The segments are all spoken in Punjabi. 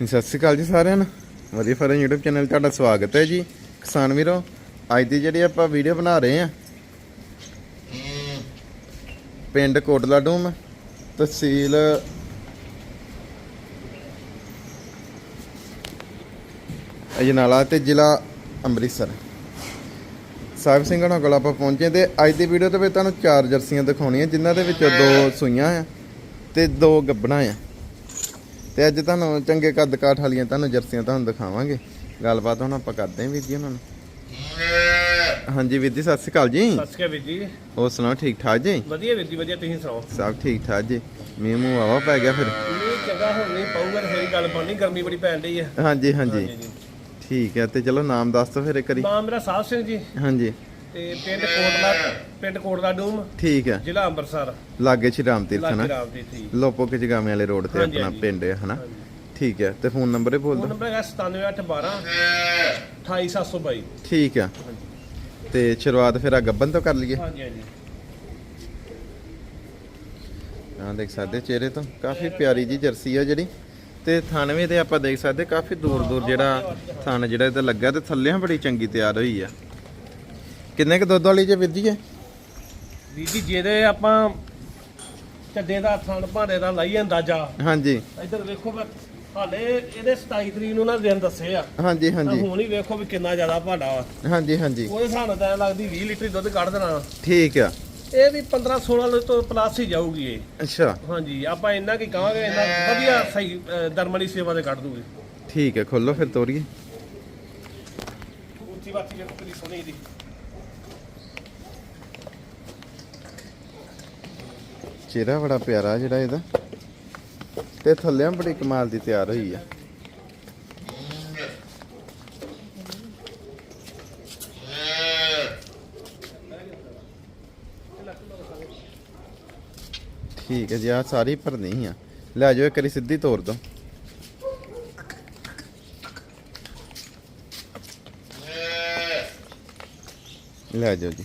ਸਤਿ ਸ਼੍ਰੀ ਅਕਾਲ ਜੀ ਸਾਰਿਆਂ ਨੂੰ। ਵਧੀਆ ਫਰਨ YouTube ਚੈਨਲ ਤੁਹਾਡਾ ਸਵਾਗਤ ਹੈ ਜੀ। ਕਿਸਾਨ ਵੀਰੋ, ਅੱਜ ਦੀ ਜਿਹੜੀ ਆਪਾਂ ਵੀਡੀਓ ਬਣਾ ਰਹੇ ਆ ਪਿੰਡ ਕੋਟਲਾ ਡੂਮ, ਤਹਿਸੀਲ ਅਜਨਾਲਾ ਤੇ ਜ਼ਿਲ੍ਹਾ ਅੰਮ੍ਰਿਤਸਰ। ਸਾਹਿਬ ਸਿੰਘ ਹੋਣਾ ਕੋਲ ਆਪਾਂ ਪਹੁੰਚੇ ਤੇ ਅੱਜ ਦੀ ਵੀਡੀਓ ਤੇ ਵਿੱਚ ਤੁਹਾਨੂੰ ਚਾਰ ਜਰਸੀਆਂ ਦਿਖਾਉਣੀਆਂ, ਜਿਨ੍ਹਾਂ ਦੇ ਵਿੱਚੋਂ ਦੋ ਸੂਈਆਂ ਆ ਤੇ ਦੋ ਗੱਬਣਾ ਆ। ਤੇ ਅੱਜ ਤੁਹਾਨੂੰ ਚੰਗੇ ਕੱਦ ਕਾਠ ਵਾਲੀਆਂ ਤੁਹਾਨੂੰ ਜਰਸੀਆਂ ਤੁਹਾਨੂੰ ਦਿਖਾਵਾਂਗੇ। ਗੱਲਬਾਤ ਹੁਣ ਆਪਾਂ ਕਰਦੇ ਹਾਂ ਵੀਰ ਜੀ ਉਹਨਾਂ ਨੂੰ ਹਾਂਜੀ ਵੀਰ ਜੀ ਸਤਿ ਸ਼੍ਰੀ ਅਕਾਲ ਜੀ। ਸਤਿ ਸ਼੍ਰੀ ਅਕਾਲ ਵੀਰ ਜੀ। ਹੋਰ ਸੁਣਾਓ ਠੀਕ ਠਾਕ ਜੀ? ਵਧੀਆ ਵੀਰ ਜੀ ਵਧੀਆ ਤੁਸੀਂ ਸੁਣਾਓ? ਸਭ ਠੀਕ ਠਾਕ ਜੀ। ਮੀਂਹ ਮੂੰਹ ਆਵਾ ਪੈ ਗਿਆ ਫਿਰ। ਇਹ ਚੰਗਾ ਹੁਣ ਨਹੀਂ ਪਊਗਾ ਤੇ ਫੇਰ ਗੱਲ ਬਣਨੀ ਗਰਮੀ ਬੜੀ ਪੈਣ ਡਈ ਹੈ ਹਾਂਜੀ ਹਾਂਜੀ। ਠੀਕ ਹੈ ਤੇ ਚਲੋ ਨਾਮ ਦੱਸ ਦਿਓ ਫਿਰ ਇੱਕ ਵਾਰੀ। ਨਾਮ ਮੇਰਾ ਸਾਹਿਬ ਸਿੰਘ ਜੀ। ਹਾਂਜੀ। ਤੇ ਪਿੰਡ ਕੋਟਲਾ ਪਿੰਡ ਕੋਟਲਾ ਡੂਮ ਠੀਕ ਹੈ। ਜ਼ਿਲ੍ਹਾ ਅੰਮ੍ਰਿਤਸਰ। ਲਾਗੇ ਸ਼੍ਰੀ ਰਾਮ ਤੀਰਥ ਲਾਗੇ ਨਾ ਰਾਮ ਦੀ ਥੀ ਲੋਪੋ ਕੇ ਜਗਾਵੇਂ ਵਾਲੇ ਰੋਡ ਤੇ ਆਪਣਾ। ਪਿੰਡ ਹੈ ਹਨਾ? ਠੀਕ ਹੈ ਤੇ ਫੋਨ ਨੰਬਰ ਹੀ ਬੋਲ ਫੋਨ ਦਿਓ ਨੰਬਰ ਹੈਗਾ 97812 28722 ਠੀਕ ਹੈ। ਤੇ ਸ਼ੁਰੂਆਤ ਫਿਰ ਆ ਗੱਬਨ ਤੋਂ ਕਰ ਲਈਏ। ਹਾਂਜੀ ਹਾਂਜੀ। ਹਾਂ ਦੇਖ ਸਕਦੇ ਚਿਹਰੇ ਤੋਂ। ਕਾਫੀ ਪਿਆਰੀ ਜੀ ਜਰਸੀ ਆ ਜਿਹੜੀ। ਤੇ ਥਾਨਵੇਂ ਤੇ ਆਪਾਂ ਦੇਖ ਸਕਦੇ ਕਾਫੀ ਦੂਰ ਦੂਰ ਜਿਹੜਾ ਥਣ ਜਿਹੜਾ ਇਹਦਾ ਲੱਗਾ ਤੇ ਥੱਲੇ ਬੜੀ ਚੰਗੀ ਤਿਆਰ ਹੋਈ ਆ। ਕਿੰਨੇ ਕ ਦੁੱਧ ਵਾਲੀ ਵੀਰ ਜੀ ਇਹ? ਵੀਰ ਜੀ ਜਿਹਦੇ ਆਪਾਂ ਚੱਡੇ ਦਾ ਥਣ ਭਾਂਡੇ ਦਾ ਲਾਈ ਅੰਦਾਜ਼ਾ। ਹਾਂਜੀ। ਇੱਧਰ ਵੇਖੋ ਮੈਂ ਹਾਲੇ ਇਹਦੇ 27 ਤਰੀਕ ਨੂੰ ਨਾ ਦਿਨ ਦੱਸੇ ਆ। ਹਾਂਜੀ ਤਾਂ ਹਾਂਜੀ। ਹੁਣ ਹੀ ਵੇਖੋ ਵੀ ਕਿੰਨਾ ਜ਼ਿਆਦਾ ਭਾਂਡਾ ਵਾ। ਹਾਂਜੀ ਹਾਂਜੀ। ਉਹਦੇ ਹਿਸਾਬ ਨਾਲ ਤਾਂ ਐਂ ਲੱਗਦੀ 20 ਲੀਟਰ ਦੁੱਧ ਕੱਢ ਦੇਣਾ। ਠੀਕ ਆ। ਇਹ ਵੀ 15 16 ਲੀਟਰ ਤੋਂ ਪਲੱਸ ਹੀ ਜਾਊਗੀ ਇਹ। ਅੱਛਾ। ਹਾਂਜੀ ਆਪਾਂ ਇੰਨਾ ਕੀ ਕਹਾਂਗੇ ਇੰਨਾ ਵਧੀਆ ਸਹੀ ਅ, ਦਰਮਣੀ ਸੇਵਾ ਦੇ ਕੱਢ ਦੂਗੀ। ਠੀਕ ਹੈ ਖੋਲੋ ਫਿਰ ਤੋਰੀਏ। ਉੱਚੀ ਬਾਤੀ ਜਿਹੜੀ ਕਿੰਨੀ ਸੋਹਣੀ ਦੀ। ਚਿਹਰਾ ਬੜਾ ਪਿਆਰਾ ਜਿਹੜਾ ਇਹਦਾ। ਤੇ ਥੱਲਿਆਂ ਬੜੀ ਕਮਾਲ ਦੀ ਤਿਆਰ ਹੋਈ ਆ। ਠੀਕ ਹੈ ਜੀ ਆ ਸਾਰੀ ਭਰਨੀ ਆ। ਲੈ ਜਾਓ ਇੱਕ ਵਾਰੀ ਸਿੱਧੀ ਤੋਰ ਦੋ। ਲੈ ਜਾਓ ਜੀ।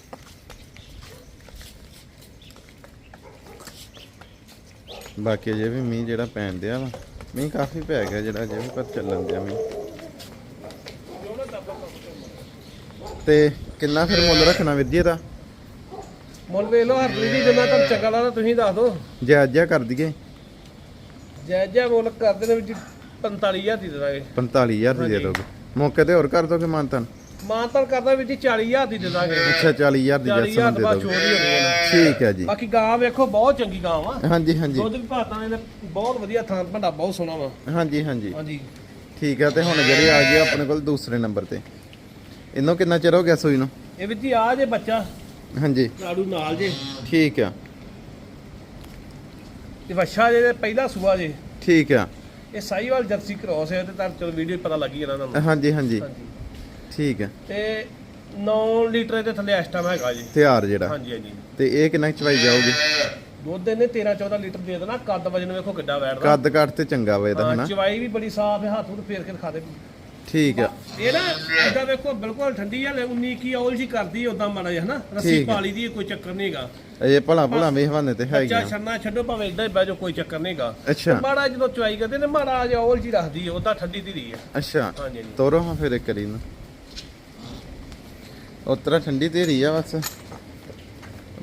ਬਾਕੀ ਅਜੇ ਵੀ ਮੀਂਹ ਜਿਹੜਾ ਪੈਣ ਦਿਆ ਵਾ ਮੀਂਹ ਕਾਫੀ ਪੈ ਗਿਆ ਜਿਹੜਾ ਅਜੇ ਵੀ ਪਰ ਚੱਲਣ ਦਿਆ ਮੀਂਹ। ਤੇ ਕਿੰਨਾ ਫਿਰ ਮੁੱਲ ਰੱਖਣਾ ਵਿਦਿਆ ਦਾ? ਮੁੱਲ ਵੇਖ ਲਓ ਹਰਪ੍ਰੀਤ ਜੀ ਜਿੰਨਾ ਤੁਹਾਨੂੰ ਚੰਗਾ ਲੱਗਦਾ ਤੁਸੀਂ ਦੱਸ ਦਿਓ। ਜਾਇਜ਼ ਕਰ ਦਈਏ। ਜੈ ਜੈ ਮੁੱਲ ਕਰਦੇ ਨੇ ਵਿੱਚ 45000 ਦੀ ਦੇ ਦਾਂਗੇ। 45000 ਦੀ ਦੇ। ਦੋਗੇ। ਮੌਕੇ ਤੇ ਹੋਰ ਕਰ ਦੋਗੇ ਮਾਨਤਨ? ਮਾਨਤਨ ਕਰਦਾ ਵਿੱਚ 40000 ਦੀ ਦੇ ਦਾਂਗੇ। ਅੱਛਾ 40000 ਦੀ 40000 ਜੱਸਨ ਤੋਂ ਦੇ ਬਾਅਦ ਦੋਗੇ ਛੋੜ ਹੀ ਹੋਣੀ ਹੈ ਠੀਕ ਹੈ ਜੀ। ਬਾਕੀ ਗਾਂ ਵੇਖੋ ਬਹੁਤ ਚੰਗੀ ਗਾਂ ਵਾ। ਹਾਂਜੀ ਹਾਂਜੀ। ਦੁੱਧ ਵੀ ਭਾਤਾਂ ਇਹਦਾ ਬਹੁਤ ਵਧੀਆ ਥਾਂ ਭੰਡਾ ਬਹੁਤ ਸੋਹਣਾ ਵਾ। ਹਾਂਜੀ ਹਾਂਜੀ। ਹਾਂਜੀ। ਠੀਕ ਹੈ ਤੇ ਹੁਣ ਜਿਹੜੀ ਆ ਗਈ ਆਪਣੇ ਕੋਲ ਦੂਸਰੇ ਨੰਬਰ ਤੇ। ਇਹਨੂੰ ਕਿੰਨਾ ਚਿਰ ਹੋ ਗਿਆ ਸੂਈ ਨੂੰ? ਇਹ ਵਿੱਚ ਜੀ ਆ ਜੇ ਬੱਚਾ। ਹਾਂਜੀ। ਲਾੜੂ ਨਾਲ ਜੇ। ਠੀਕ ਆ। ਤੇ ਵੱਛਾ ਜੇ ਪਹਿਲਾ ਸੂਆ ਜੇ। ਠੀਕ ਆ। ਇਹ ਸਾਈਵਾਲ ਜਰਸੀ ਕ੍ਰੋਸ ਹੈ ਤੇ ਤਾਂ ਚਲੋ ਵੀਡੀਓ ਪਤਾ ਲੱਗ ਜਾਣਾ ਤੁਹਾਨੂੰ। ਹਾਂਜੀ ਹਾਂਜੀ। ਹਾਂਜੀ। ਠੀਕ ਆ ਤੇ 9 ਲੀਟਰ ਦੇ ਥੱਲੇ ਇਸ ਟਾਈਮ ਹੈਗਾ ਜੀ। ਤਿਆਰ ਜਿਹੜਾ। ਹਾਂਜੀ ਹਾਂਜੀ। ਤੇ ਇਹ ਕਿੰਨਾ ਚਵਾਈ ਜਾਊਗੀ? ਦੁੱਧ ਇਹਨੇ 13 14 ਲੀਟਰ ਦੇ ਦੇਣਾ ਕੱਦ ਵਜਨ ਵੇਖੋ ਕਿੱਡਾ ਬੈਠਦਾ ਕੱਦ ਕੱਟ ਤੇ ਚੰਗਾ ਵਾ ਇਹਦਾ ਹਾਂ, ਹਨਾ? ਚਵਾਈ ਵੀ ਬੜੀ ਸਾਫ਼ ਹੈ ਹੱਥ ਫੇਰ ਕੇ ਦਿਖਾ ਦੇ। ਠੀਕ ਆ। ਇਹ ਨਾ ਇਹਦਾ ਵੇਖੋ ਬਿਲਕੁਲ ਠੰਡੀ ਆ 19 ਕੀ ਔਲ ਜੀ ਕਰਦੀ ਉਦਾਂ ਮਾੜਾ ਜਿਹਾ ਹਨਾ? ਰੱਸੀ ਠੀਕ ਹੈ। ਪਾਲੀ ਦੀ ਕੋਈ ਚੱਕਰ ਨਹੀਂਗਾ ਇਹ ਭਲਾ ਭਲਾ ਹਵਾਨੇ ਤੇ ਬੱਚਾ ਹੈਗੀਆਂ ਛੱਡਣਾ ਛੱਡੋ ਭਾਵੇਂ ਇਦਾਂ ਹੀ ਬਹਿ ਜਾਓ ਕੋਈ ਚੱਕਰ ਨਹੀਂਗਾ ਅੱਛਾ। ਮਾੜਾ ਜਦੋਂ ਚਵਾਈ ਕਰਦੇ ਨੇ ਮਾੜਾ ਜਿਹਾ ਔਲ ਜੀ ਰੱਖਦੀ ਹੈ ਉਦਾਂ ਠੰਡੀ ਧੀਰੀ ਹੈ ਅੱਛਾ। ਹਾਂਜੀ ਹਾਂਜੀ। ਤੋਰੋ ਹਾਂ ਫਿਰ ਇੱਕ ਵਾਰੀ ਨੂੰ ਉਤਰਾ ਠੰਡੀ ਤੇ ਰਹੀ ਆ ਬਸ।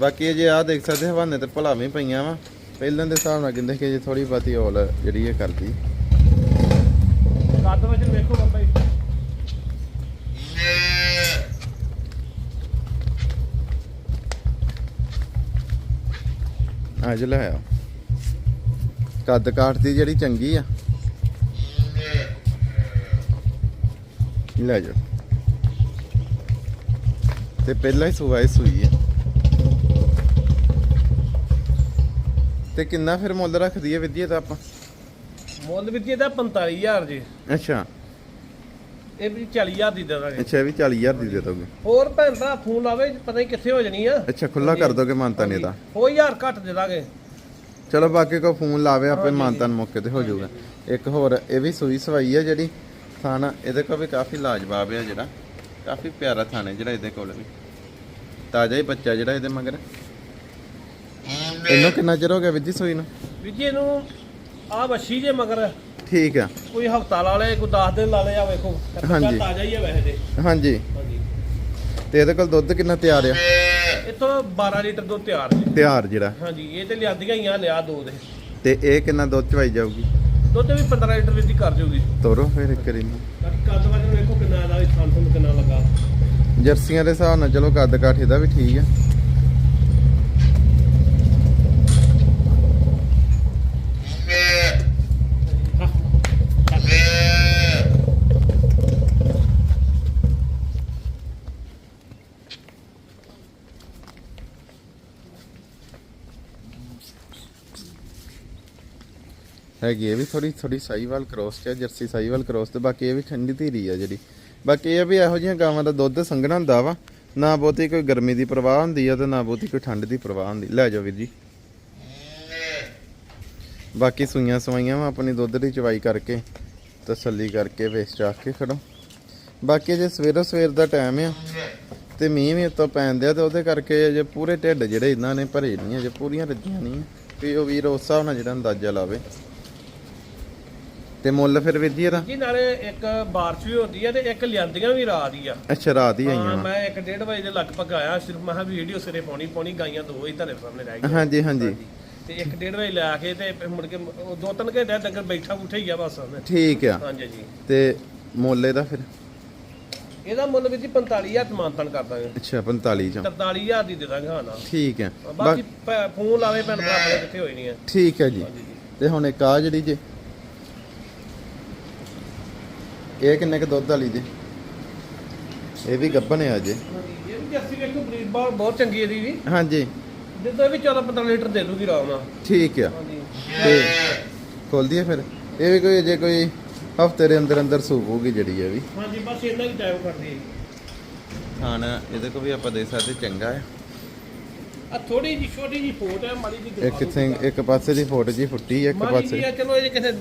ਬਾਕੀ ਜੇ ਆ ਦੇਖ ਸਕਦੇ ਹਵਾਨੇ ਤੇ ਭਲਾ ਵੀ ਪਈਆਂ ਵਾ। ਪਹਿਲਾਂ ਦੇ ਹਿਸਾਬ ਨਾਲ ਕਹਿੰਦੇ ਕਿ ਜੇ ਥੋੜੀ ਬਾਤੀ ਔਲ ਜਿਹੜੀ ਇਹ ਕਰਦੀ। ਕੱਦ ਵਜਨ ਵੇਖੋ ਬਾਬਾ ਜੀ। ਆ ਕੱਦ ਕਾਠ ਦੀ ਜਿਹੜੀ ਚੰਗੀ ਆ। ਲੈ ਜਾ ਤੇ ਪਹਿਲਾਂ ਹੀ ਸੁਵਾਏ ਸੂਈ ਹੈ। ਤੇ ਕਿੰਨਾ ਫਿਰ ਮੁੱਲ ਰੱਖਦੀ ਹੈ ਵਿਦਿਆ ਤਾਂ ਆਪਾਂ? ਮੁੱਲ ਵੀ ਇਹਦਾ 45000 ਜੀ। ਅੱਛਾ। ਇਹ ਵੀ 40000 ਦੀ ਦੇ ਦਾਂਗੇ। ਅੱਛਾ ਇਹ ਵੀ 40000 ਦੀ ਦੇ ਦੋਗੇ। ਹੋਰ ਭੈਣ ਭਰਾ ਫੋਨ ਲਾਵੇ ਪਤਾ ਨਹੀਂ ਕਿੱਥੇ ਹੋ ਜਾਣੀ ਆ। ਅੱਛਾ ਖੁੱਲਾ ਕਰ ਦੋਗੇ ਮਾਨਤਾ ਨੇ ਦਾ ਹੋ ਯਾਰ ਘੱਟ ਦੇ ਦਾਂਗੇ। ਚਲੋ ਬਾਕੀ ਕੋ ਫੋਨ ਲਾਵੇ ਆਪੇ ਹਾਂਜੀ, ਮਾਨਤਾਨ ਮੌਕੇ ਤੇ ਹੋ ਜਾਊਗਾ। ਇੱਕ ਹੋਰ ਇਹ ਵੀ ਸੂਈ ਸਵਾਈ ਹੈ ਜਿਹੜੀ। ਥਾਣਾ ਇਹਦੇ ਕੋਲ ਵੀ ਕਾਫੀ ਲਾਜਵਾਬ ਹੈ ਜਿਹੜਾ। ਕਾਫੀ ਪਿਆਰਾ ਥਾਣਾ ਹੈ ਜਿਹੜਾ ਇਹਦੇ ਕੋਲ ਵੀ। ਤਾਜ਼ਾ ਹੀ ਬੱਚਾ ਜਿਹੜਾ ਇਹਦੇ ਮਗਰ। ਇਹਨੂੰ ਕਿੰਨਾ ਚਿਰ ਹੋ ਗਿਆ ਵਿੱਧੀ ਸੂਈ ਨੂੰ? ਵੀ ਜੀ ਇਹਨੂੰ ਆ ਵੱਛੀ ਜੇ ਮਗਰ। ਠੀਕ ਆ। ਕੋਈ ਹਫਤਾ ਲਾ ਲੇ ਕੋਈ 10 ਦਿਨ ਲਾ ਲੇ ਆ ਵੇਖੋ। ਤੇ ਬੱਚਾ ਹਾਂਜੀ। ਤਾਜ਼ਾ ਹੀ ਆ ਵੈਸੇ ਤੇ। ਹਾਂਜੀ। ਹਾਂਜੀ। ਤੇ ਇਹਦੇ ਕੋਲ ਦੁੱਧ ਕਿੰਨਾ ਤਿਆਰ ਆ? ਇੱਥੋਂ 12 ਲੀਟਰ ਦੁੱਧ ਤਿਆਰ ਜੀ ਤਿਆਰ ਜਿਹੜਾ। ਹਾਂਜੀ ਇਹ ਤੇ ਲਿਆਂਦੀਆਂ ਹੀ ਆ ਲਿਆ ਦੋ ਦੇ। ਤੇ ਇਹ ਕਿੰਨਾ ਦੁੱਧ ਚਵਾਈ ਜਾਊਗੀ? ਦੁੱਧ ਵੀ 15 ਲੀਟਰ ਵਿੱਚ ਹੀ ਕਰ ਜੂਗੀ ਤੋਰੋ ਫਿਰ ਇੱਕ ਵਾਰੀ। ਨੂੰ ਬਾਕੀ ਕੱਦ ਵਜਨ ਵੇਖੋ ਕਿੰਨਾ ਦਾ ਥਣ ਥਣ ਕਿੰਨਾ ਲੱਗਾ। ਜਰਸੀਆਂ ਦੇ ਹਿਸਾਬ ਨਾਲ ਚਲੋ ਕੱਦ ਕਾਠ ਇਹਦਾ ਵੀ ਠੀਕ ਆ। ਹੈਗੀ ਇਹ ਵੀ ਥੋੜੀ ਥੋੜੀ ਸਾਈਵਾਲ ਕ੍ਰੋਸ ਚ ਆ, ਜਰਸੀ ਸਾਈਵਾਲ ਕ੍ਰੋਸ ਤੇ ਬਾਕੀ ਇਹ ਵੀ ਠੰਡੀ ਧੀਰੀ ਆ ਜਿਹੜੀ। ਬਾਕੀ ਇਹ ਵੀ ਇਹੋ ਜਿਹੀਆਂ ਗਾਵਾਂ ਦਾ ਦੁੱਧ ਸੰਘਣਾ ਹੁੰਦਾ ਵਾ ਨਾ ਬਹੁਤੀ ਕੋਈ ਗਰਮੀ ਦੀ ਪ੍ਰਵਾਹ ਹੁੰਦੀ ਆ ਤੇ ਨਾ ਬਹੁਤੀ ਕੋਈ ਠੰਡ ਦੀ ਪ੍ਰਵਾਹ ਹੁੰਦੀ। ਲੈ ਜਾਓ ਵੀਰ ਜੀ। ਬਾਕੀ ਸੂਈਆਂ ਸਵਾਈਆਂ ਵਾ ਆਪਣੀ ਦੁੱਧ ਦੀ ਚਵਾਈ ਕਰਕੇ ਤਸੱਲੀ ਕਰਕੇ ਵੇਚ ਚਾਖ ਕੇ ਖੜੋ। ਬਾਕੀ ਜੇ ਸਵੇਰੋ ਸਵੇਰ ਦਾ ਟਾਈਮ ਆ ਤੇ ਮੀਂਹ ਵੀ ਉੱਤੋਂ ਪੈਂਦੇ ਆ ਤੇ ਉਹਦੇ ਕਰਕੇ ਜੇ ਪੂਰੇ ਢਿੱਡ ਜਿਹੜੇ ਇਹਨਾਂ ਨੇ ਭਰੇ ਨਹੀਂ ਅਜੇ ਪੂਰੀਆਂ ਰੱਜੀਆਂ ਨਹੀਂ ਤੇ ਉਹ ਵੀਰ ਉਸ ਹਿਸਾਬ ਨਾਲ ਜਿਹੜਾ ਅੰਦਾਜ਼ਾ ਲਾਵੇ। ਤੇ ਮੁੱਲ ਫਿਰ ਵੀਰ ਜੀ ਇਹਦਾ? ਜੀ ਨਾਲੇ ਇੱਕ ਬਾਰਿਸ਼ ਵੀ ਹੁੰਦੀ ਹੈ ਤੇ ਇੱਕ ਲਿਆਂਦੀਆਂ ਵੀ ਰਾਤ ਹੀ ਆ। ਅੱਛਾ ਰਾਤ ਹੀ ਹਾਂ ਆਈਆਂ। ਵਾ ਮੈਂ 1:30 ਵਜੇ ਦੇ ਲਗਭਗ ਆਇਆ ਸਿਰਫ ਮੈਂ ਕਿਹਾ ਵੀਡੀਓ ਸਿਰੇ ਪਾਉਣੀ ਪਾਉਣੀ ਗਾਈਆਂ ਦੋ ਹੀ ਤੁਹਾਡੇ ਸਾਹਮਣੇ ਰਹਿ ਗਈਆਂ। ਹਾਂਜੀ ਹਾਂਜੀ। ਤੇ 1:30 ਵਜੇ ਲੈ ਕੇ ਤੇ ਮੁੜ ਕੇ ਦੋ ਤਿੰਨ ਘੰਟੇ ਡੰਗਰ ਬੈਠਾ ਬੁੱਠਾ ਹੀ ਆ ਬਸ। ਉਹਨੇ। ਠੀਕ ਆ। ਹਾਂਜੀ ਜੀ ਤੇ ਮੁੱਲ ਇਹਦਾ ਫਿਰ? ਇਹਦਾ ਮੁੱਲ ਵੀ ਜੀ 45000 ਮਾਨਤਨ ਕਰ ਦਾਂਗੇ। ਅੱਛਾ 45 ਚੋਂ। 43000 ਦੀ ਦੇ ਦਾਂਗੇ ਹਾਂ ਨਾ। ਠੀਕ ਹੈ ਬਾਕੀ ਫੋਨ ਲਾਵੇ ਭੈਣ ਭਰਾ ਕਿੱਥੇ ਹੋਈ ਨਹੀਂ ਹੈ ਠੀਕ ਹੈ ਜੀ। ਤੇ ਹੁਣ ਇੱਕ ਆ ਜਿਹੜੀ ਜੇ ਇਹ ਕਿੰਨੇ ਕ ਦੁੱਧ ਵਾਲੀ ਜੇ? ਇਹ ਵੀ ਗੱਭਣ ਆ ਜੇ। ਇਹ ਵੀ ਜਰਸੀ ਵੇਖੋ ਬਰੀਡ ਬਹੁਤ ਬਹੁਤ ਚੰਗੀ ਇਹਦੀ ਵੀ। ਹਾਂਜੀ। ਜਿੱਦਾਂ ਵੀ 14 15 ਲੀਟਰ ਦੇ ਦੂਗੀ ਆਰਾਮ ਨਾਲ। ਠੀਕ ਆ। ਹਾਂਜੀ। ਤੇ ਖੋਲ ਦਈਏ ਫਿਰ। ਇਹ ਵੀ ਕੋਈ ਜੇ ਕੋਈ ਹਫ਼ਤੇ ਦੇ ਅੰਦਰ ਅੰਦਰ ਸੂਪ ਹੋਊਗੀ ਜਿਹੜੀ ਇਹ ਵੀ। ਹਾਂਜੀ ਬਸ ਇੰਨਾ ਹੀ ਟਾਈਮ ਕਰਦੀ ਹੈ ਖਾਣਾ ਇਹਦੇ ਕੋ ਵੀ ਆਪਾਂ ਦੇ ਸਕਦੇ ਚੰਗਾ ਹੈ ਆ ਥੋੜੀ ਜੀ ਛੋਟੀ ਜੀ ਫੋਟ ਹੈ ਮਾੜੀ ਜੀ ਇੱਕ ਸਿੰਘ ਇੱਕ ਪਾਸੇ ਦੀ ਫੋਟ ਜੀ ਫੁੱਟੀ ਇੱਕ ਮਾੜੀ ਜੀ ਪਾਸੇ। ਚਲੋ ਇਹ ਕਿਤੇ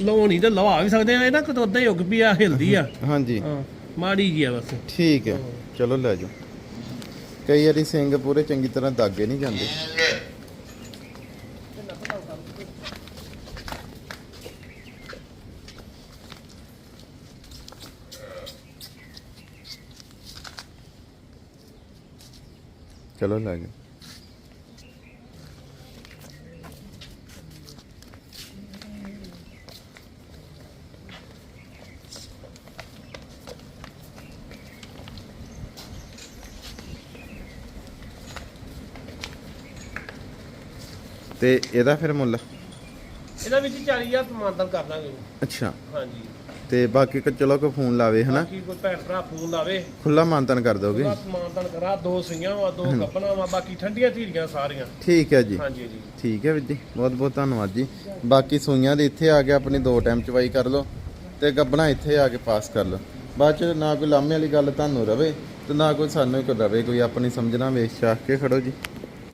ਲਾਉ ਨਹੀਂ ਤੇ ਲਵਾ ਵੀ ਸਕਦੇ ਆ ਇਹ ਨਾ ਕਿਤੇ ਉਦਾਂ ਹੀ ਉੱਗ ਵੀ ਆ ਹਿਲਦੀ ਆ। ਹਾਂਜੀ। ਹਾਂ ਮਾੜੀ ਜੀ ਆ ਬਸ। ਠੀਕ ਹੈ। ਚਲੋ ਲੈ ਜਾਓ। ਕਈ ਵਾਰੀ ਸਿੰਘ ਪੂਰੇ ਚੰਗੀ ਤਰ੍ਹਾਂ ਦਾਗੇ ਨਹੀਂ ਜਾਂਦੇ। ਚਲੋ ਲੈ ਜਾਓ। ਤੇ ਇਹਦਾ ਫਿਰ ਮੁੱਲ? ਇਹਦਾ ਵਿੱਚ 40000 ਮਾਨਤਨ ਕਰ ਦਾਂਗੇ। ਅੱਛਾ। ਹਾਂਜੀ। ਤੇ ਬਾਕੀ ਕੋ ਚਲੋ ਕੋ ਫੋਨ ਲਾਵੇ ਹਨਾ? ਬਾਕੀ ਕੋਈ ਭੈਣ ਭਰਾ ਫੋਨ ਲਾਵੇ। ਖੁੱਲਾ ਮਾਨਤਨ ਕਰ ਦੋਗੇ? ਬਸ ਮਾਨਤਨ ਕਰਾ ਦੋ ਸਈਆਂ ਵਾ ਦੋ ਗੱਪਣਾ ਵਾ ਬਾਕੀ ਠੰਡੀਆਂ ਧੀਰੀਆਂ ਸਾਰੀਆਂ। ਠੀਕ ਹੈ ਜੀ। ਹਾਂਜੀ ਜੀ। ਠੀਕ ਹੈ ਵੀਰ ਜੀ ਬਹੁਤ ਬਹੁਤ ਧੰਨਵਾਦ ਜੀ। ਬਾਕੀ ਸੂਈਆਂ ਦੇ ਇੱਥੇ ਆ ਕੇ ਆਪਣੀ ਦੋ ਟਾਈਮ ਚਵਾਈ ਕਰ ਲਓ ਤੇ ਗੱਬਣਾ ਇੱਥੇ ਆ ਕੇ ਪਾਸ ਕਰ ਲਓ। ਬਾਅਦ ਚ ਨਾ ਕੋਈ ਲਾਮੇ ਵਾਲੀ ਗੱਲ ਤੁਹਾਨੂੰ ਰਵੇ ਤੇ ਨਾ ਕੋਈ ਸਾਨੂੰ ਕੋਈ ਰਵੇ ਕੋਈ ਆਪਣੀ ਸਮਝਣਾ ਵੇਖ ਚਾਖ ਕੇ ਖੜੋ ਜੀ।